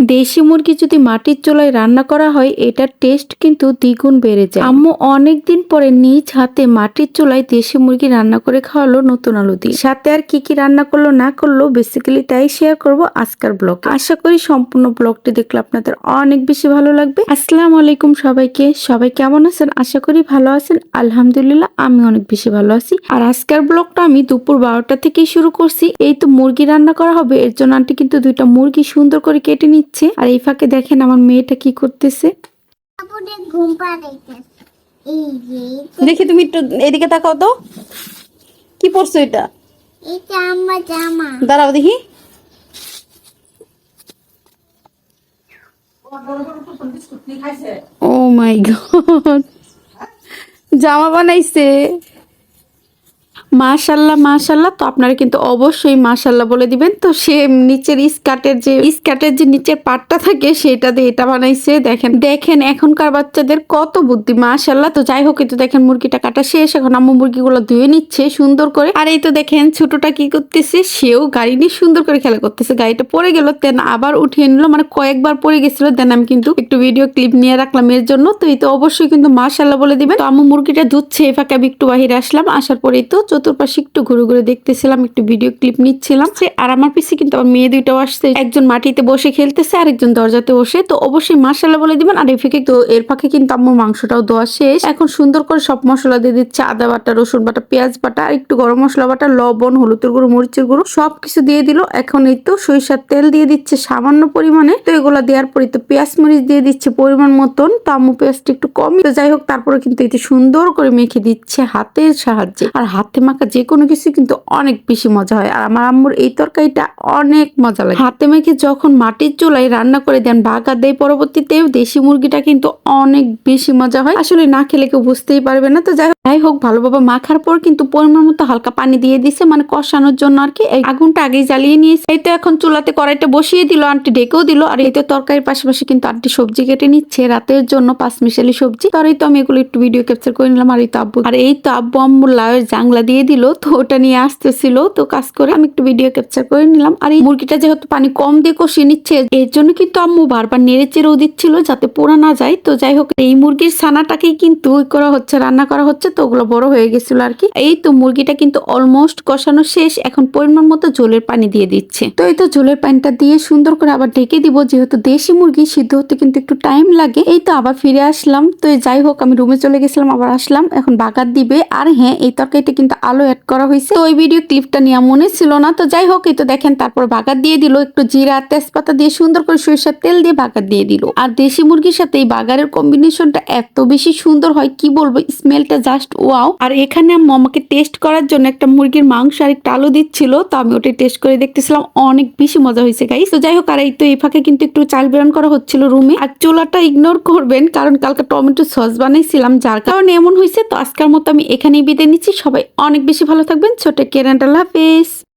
দেশি মুরগি যদি মাটির চুলায় রান্না করা হয়, এটার টেস্ট কিন্তু দ্বিগুণ বেড়ে যায়। আম্মু অনেকদিন পরে নিজ হাতে মাটির চুলায় দেশি মুরগি রান্না করে খাওয়ালো নতুন আলু দিয়ে। সাথে আর কি কি রান্না করল, না করল বেসিক্যালি তাই শেয়ার করব আজকের ব্লগ আশা করি সম্পূর্ণ ব্লগটি দেখলে আপনাদের অনেক বেশি ভালো লাগবে। আসসালামু আলাইকুম সবাইকে। সবাই কেমন আছেন? আশা করি ভালো আছেন। আলহামদুলিল্লাহ আমি অনেক বেশি ভালো আছি। আর আজকের ব্লগটা আমি দুপুর বারোটা থেকেই শুরু করছি। এই তো মুরগি রান্না করা হবে, এর জন্য আন্টি কিন্তু দুইটা মুরগি সুন্দর করে কেটে নিচ্ছে। আর এই ফাঁকে দেখেন আমার মেয়েটা কি করতেছে। দেখি তুমি একটু এদিকে তাকাও তো। কি পড়ছো এটা? এটা আমার জামা। দাঁড়াও দেখি। Oh my God. জামা বানাইছে। মাশাল্লাহ মাশাল্লাহ। তো আপনারা কিন্তু অবশ্যই মাশাল্লাহ বলে দিবেন। তো সে নিচের স্কার্টের যে স্কার্টের যে নিচের পাটটা থাকে, সেটা দিয়ে এটা বানাইছে। দেখেন দেখেন এখনকার বাচ্চাদের কত বুদ্ধি। মাশাল্লাহ। তো যাই হোক, এই তো দেখেন মুরগিটা কাটা শেষ। এখন আম্মু মুরগিগুলো ধুয়ে নিচ্ছে সুন্দর করে। আর এই তো দেখেন, ছোটটা কি করতেছে? সেও গাড়ি নিয়ে সুন্দর করে খেলা করতেছে। গাড়িটা পড়ে গেল, দেন আবার উঠিয়ে নিল। মানে কয়েকবার পড়ে গেছিল, দেন আমি কিন্তু একটু ভিডিও ক্লিপ নিয়ে রাখলাম এর জন্য। তো এই তো অবশ্যই কিন্তু মাশাল্লাহ বলে দিবেন। তো আম্মু মুরগিটা ধুচ্ছে, এই ফাঁকে আমি একটু বাহিরে আসলাম। আসার পরেই তো চতুর্পাশে একটু ঘুরে ঘুরে দেখতেছিলাম, একটু ভিডিও ক্লিপ নিচ্ছিলাম। আর আমার পিছে কিন্তু আমার মেয়ে দুইটাও আসছে। একজন মাটিতে বসে খেলতেছে আর একজন দরজাতে বসে। তো অবশ্যই মাশাল্লাহ বলে দিবেন, আর এই ফাঁকে তো এর ফাঁকে কিন্তু আম্মু মাংসটাও দেওয়া শেষ। এখন সুন্দর করে সব মশলা দিয়ে দিচ্ছে, আদা বাটা, রসুন বাটা, পেঁয়াজ বাটা, আর একটু গরম মশলা বাটা, লবণ, হলুদের গুঁড়ো, মরিচের গুঁড়ো সব কিছু দিয়ে দিল। এখন এই তো সরিষার তেল দিয়ে দিচ্ছে সামান্য পরিমাণে। তো এগুলা দেওয়ার পরে তো পেঁয়াজ মরিচ দিয়ে দিচ্ছে পরিমাণ মতন। তো আম্মু পেঁয়াজটা একটু কম তো যাই হোক, তারপরে কিন্তু এতে সুন্দর করে মেখে দিচ্ছে হাতের সাহায্যে। আর হাতে মাখা যে কোনো কিছু কিন্তু অনেক বেশি মজা হয়। আর আমার আম্মুর এই তরকারিটা অনেক মজা লাগে। হাতে মেখে যখন মাটির চুলায় রান্না করে দেন বাগা দেয় পরবর্তীতে দেশি মুরগিটা কিন্তু অনেক বেশি মজা হয়। আসলে না খেলে কেউ বুঝতেই পারবে না। তো যাই যাই হোক, ভালোভাবে মাখার পর কিন্তু পরিমাণ মতো হালকা পানি দিয়ে দিছে মানে কষানোর জন্য আর কি। আগুনটা আগেই জ্বালিয়ে নিয়েছে। এই তো এখন চুলাতে কড়াইটা বসিয়ে দিল, আন্টি ডেকেও দিল। আর এই তো তরকারির পাশাপাশি কিন্তু আন্টি সবজি কেটে নিচ্ছে, রাতের জন্য পাঁচ মিশালি সবজি। তো আর এই তো আমি এগুলো একটু ভিডিও ক্যাপচার করে নিলাম। আর এই তো আব্বু আর এই তো আব্বু আম্মু লাউয়ের জাংলা দিয়ে দিল, তো ওটা নিয়ে আসতেছিল, তো কাজ করে আমি একটু ভিডিও ক্যাপচার করে নিলাম। আর এই মুরগিটা যেহেতু পানি কম দিয়ে কষিয়ে নিচ্ছে, এর জন্য কিন্তু আম্মু বারবার নেড়ে চেড়েও দিচ্ছিল যাতে পোড়া না যায়। তো যাই হোক, এই মুরগির ছানাটাকেই কিন্তু ওই করা হচ্ছে, রান্না করা হচ্ছে, তো ওগুলো বড় হয়ে গেছিল আর কি। এই তো মুরগিটা কিন্তু অলমোস্ট কষানো শেষ, এখন পরিমাণ মতো জলের পানি দিয়ে দিচ্ছে। তো এই তো জলের পানিটা দিয়ে সুন্দর করে আবার ঢেকে দিব, যেহেতু দেশি মুরগি, সিদ্ধ হতে কিন্তু একটু টাইম লাগে। এই তো আবার ফিরে আসলাম, তো যাই হোক, আমি রুমে চলে গেছিলাম, আবার আসলাম। এখন বাগার দিবে, আর হ্যাঁ এই তরকারিটা কিন্তু আলো অ্যাড করা হয়েছে। ওই ভিডিও ক্লিপটা নেওয়া মনে ছিল না। তো যাই হোক, এই তো দেখেন, তারপর বাগার দিয়ে দিল। একটু জিরা, তেজপাতা দিয়ে সুন্দর করে সরিষার তেল দিয়ে বাগার দিয়ে দিল। আর দেশি মুরগির সাথে এই বাগারের কম্বিনেশনটা এত বেশি সুন্দর হয়, কি বলব? স্মেলটা জাস্ট ওয়াও আর এখানে আম্মু আমাকে টেস্ট করার জন্য একটা মুরগির মাংস আর একটা আলু দিচ্ছিল। তো আমি ওটা টেস্ট করে দেখতেছিলাম, অনেক বেশি মজা হয়েছে গাইস তো যাই হোক, আর এই তো এই ফাঁকে কিন্তু একটু চাল বেরান করা হচ্ছিল রুমে আর চোলাটা ইগনোর করবেন, কারণ কালকে টমেটো সস বানাইছিলাম, যার কারণে এমন হয়েছে। তো আজকের মতো আমি এখানেই বিদায় নিচ্ছি। সবাই অনেক বেশি ভালো থাকবেন। ছোট কেরান্ডাল হাফেজ।